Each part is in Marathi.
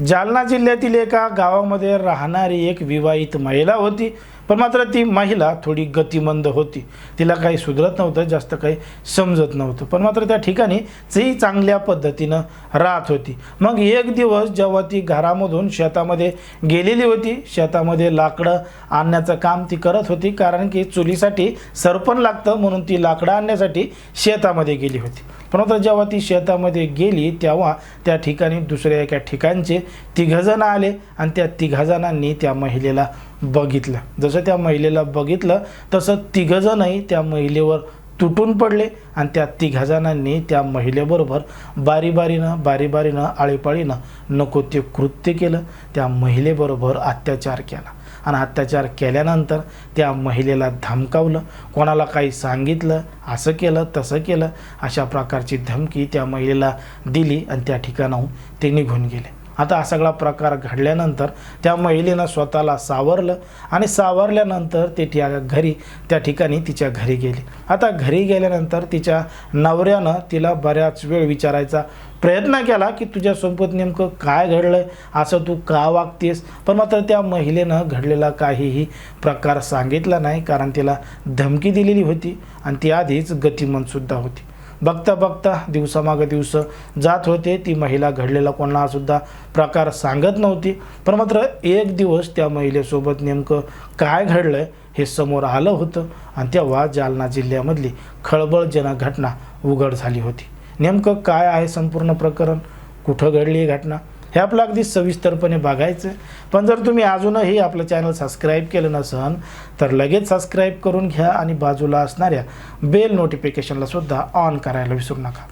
जालना जिल्ह्यातील एका गावामध्ये राहणारी एक विवाहित महिला होती पण मात्र ती महिला थोडी गतिमंद होती. तिला काही सुधरत नव्हतं जास्त काही समजत नव्हतं. पण मात्र त्या ठिकाणी ती चांगल्या पद्धतीनं राहत होती. मग एक दिवस जेव्हा ती घरामधून शेतामध्ये गेलेली होती शेतामध्ये लाकडं आणण्याचं काम ती करत होती कारण की चुलीसाठी सरपण लागतं म्हणून ती लाकडं आणण्यासाठी शेतामध्ये गेली होती. पण जेव्हा ती शेतामध्ये गेली तेव्हा त्या ठिकाणी दुसऱ्या एका ठिकाणचे तिघजणं आले आणि त्या तिघाजणांनी त्या महिलेला बघितलं. जसं त्या महिलेला बघितलं तसं तिघजणही त्या महिलेवर तुटून पडले आणि त्या तिघाजणांनी त्या महिलेबरोबर बारीबारीनं बारीबारीनं आळीपाळीनं नको ते कृत्य केलं. त्या महिलेबरोबर अत्याचार केला. आणि अत्याचार केल्यानंतर त्या महिलेला धमकावलं. कोणाला काही सांगितलं असं केलं तसं केलं अशा प्रकारची धमकी त्या महिलेला दिली आणि त्या ठिकाणाहून ते निघून गेले. आता हा सगळा प्रकार घडल्यानंतर त्या महिलेनं स्वतःला सावरलं आणि सावरल्यानंतर ते त्या घरी त्या ठिकाणी तिच्या घरी गेली. आता घरी गेल्यानंतर तिच्या नवऱ्यानं तिला बऱ्याच वेळ विचारायचा प्रयत्न केला की तुझ्यासोबत नेमकं काय घडलं आहे असं तू का वागतेस? पण मात्र त्या महिलेनं घडलेला काहीही प्रकार सांगितला नाही कारण तिला धमकी दिलेली होती आणि ती आधीच गतिमनसुद्धा होती. बघता बघता दिवसामागं दिवस जात होते. ती महिला घडलेला कोणालासुद्धा प्रकार सांगत नव्हती. पण मात्र एक दिवस त्या महिलेसोबत नेमकं काय घडलं हे समोर आलं होतं आणि तेव्हा जालना जिल्ह्यामधली खळबळजनक घटना उघड झाली होती. नेमकं काय आहे संपूर्ण प्रकरण? कुठं घडली ही घटना? हे आपलं अगदी सविस्तरपणे बघायचं आहे. पण जर तुम्ही अजूनही आपलं चॅनल सबस्क्राईब केलं नसन तर लगेच सबस्क्राईब करून घ्या आणि बाजूला असणाऱ्या बेल नोटिफिकेशनला सुद्धा ऑन करायला विसरू नका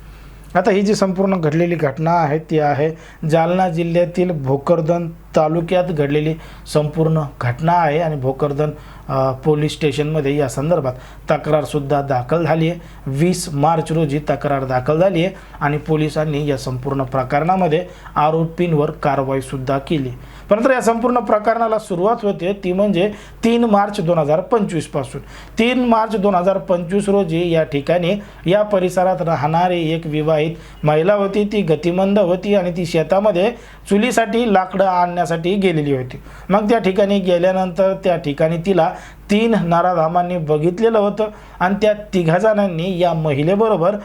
आता ही जी संपूर्ण घडलेली घटना आहे ती आहे जालना जिल्ह्यातील भोकरदन तालुक्यात घडलेली संपूर्ण घटना आहे आणि भोकरदन पोलीस स्टेशनमध्ये या संदर्भात तक्रारसुद्धा दाखल झाली आहे. वीस मार्च रोजी तक्रार दाखल झाली आहे आणि पोलिसांनी या संपूर्ण प्रकरणामध्ये आरोपींवर कारवाईसुद्धा केली परंतु या संपूर्ण प्रकरणाला सुरुवात होते ती म्हणजे तीन मार्च दोन हजार पंचवीसपासून तीन मार्च दोन हजार पंचवीस रोजी या ठिकाणी या परिसरात राहणारी एक विवाहित महिला होती. ती गतिमंद होती आणि ती शेतामध्ये चुलीसाठी लाकडं आणण्यासाठी गेलेली होती. मग त्या ठिकाणी गेल्यानंतर त्या ठिकाणी तिला तीन नाराधामांनी बघितलेलं होतं आणि त्या तिघाजणांनी या महिलेबरोबर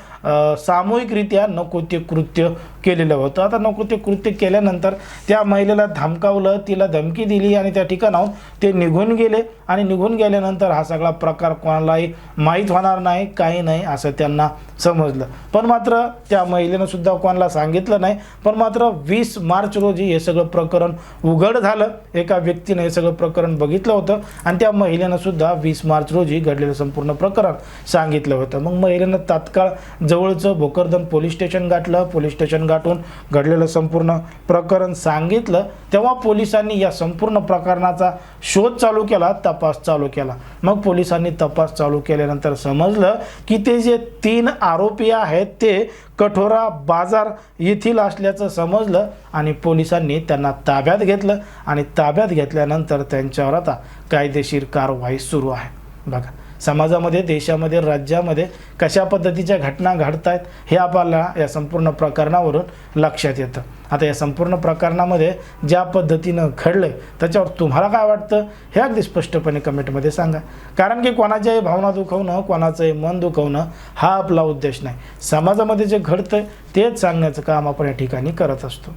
सामूहिकरित्या नको ते कृत्य केलेलं होतं. आता नको ते कृत्य केल्यानंतर त्या महिलेला धमकावलं तिला धमकी दिली आणि त्या ठिकाणाहून ते निघून गेले. आणि निघून गेल्यानंतर हा सगळा प्रकार कोणालाही माहीत होणार नाही काही नाही असं त्यांना समजलं. पण मात्र त्या महिलेनं सुद्धा कोणाला सांगितलं नाही. पण मात्र वीस मार्च रोजी हे सगळं प्रकरण उघड झालं. एका व्यक्तीनं हे सगळं प्रकरण बघितलं होतं आणि त्या महिलेनं सुद्धा वीस मार्च रोजी घडलेलं संपूर्ण प्रकरण सांगितलं होतं. मग महिलेनं तात्काळ जवळचं भोकरदन पोलीस स्टेशन गाठलं. पोलीस स्टेशन गाठून घडलेलं संपूर्ण प्रकरण सांगितलं. तेव्हा पोलिसांनी या संपूर्ण प्रकरणाचा शोध चालू केला तपास चालू केला. मग पोलिसांनी तपास चालू केल्यानंतर समजलं की ते जे तीन आरोपी आहेत ते कठोरा बाजार येथील असल्याचं समजलं आणि पोलिसांनी त्यांना ताब्यात घेतलं आणि ताब्यात घेतल्यानंतर त्यांच्यावर आता कायदेशीर कारवाई सुरू आहे. बघा समाजामध्ये देशामध्ये राज्यामध्ये कशा पद्धतीच्या घटना घडत आहेत हे आपल्याला या संपूर्ण प्रकरणावरून लक्षात येतं. आता या संपूर्ण प्रकरणामध्ये ज्या पद्धतीनं घडलं त्याच्यावर तुम्हाला काय वाटतं? हे अगदी स्पष्टपणे कमेंटमध्ये सांगा. कारण की कोणाच्याही भावना दुखवणं कोणाचंही मन दुखवणं हा आपला उद्देश नाही. समाजामध्ये जे घडतं तेच सांगण्याचं काम आपण या ठिकाणी करत असतो.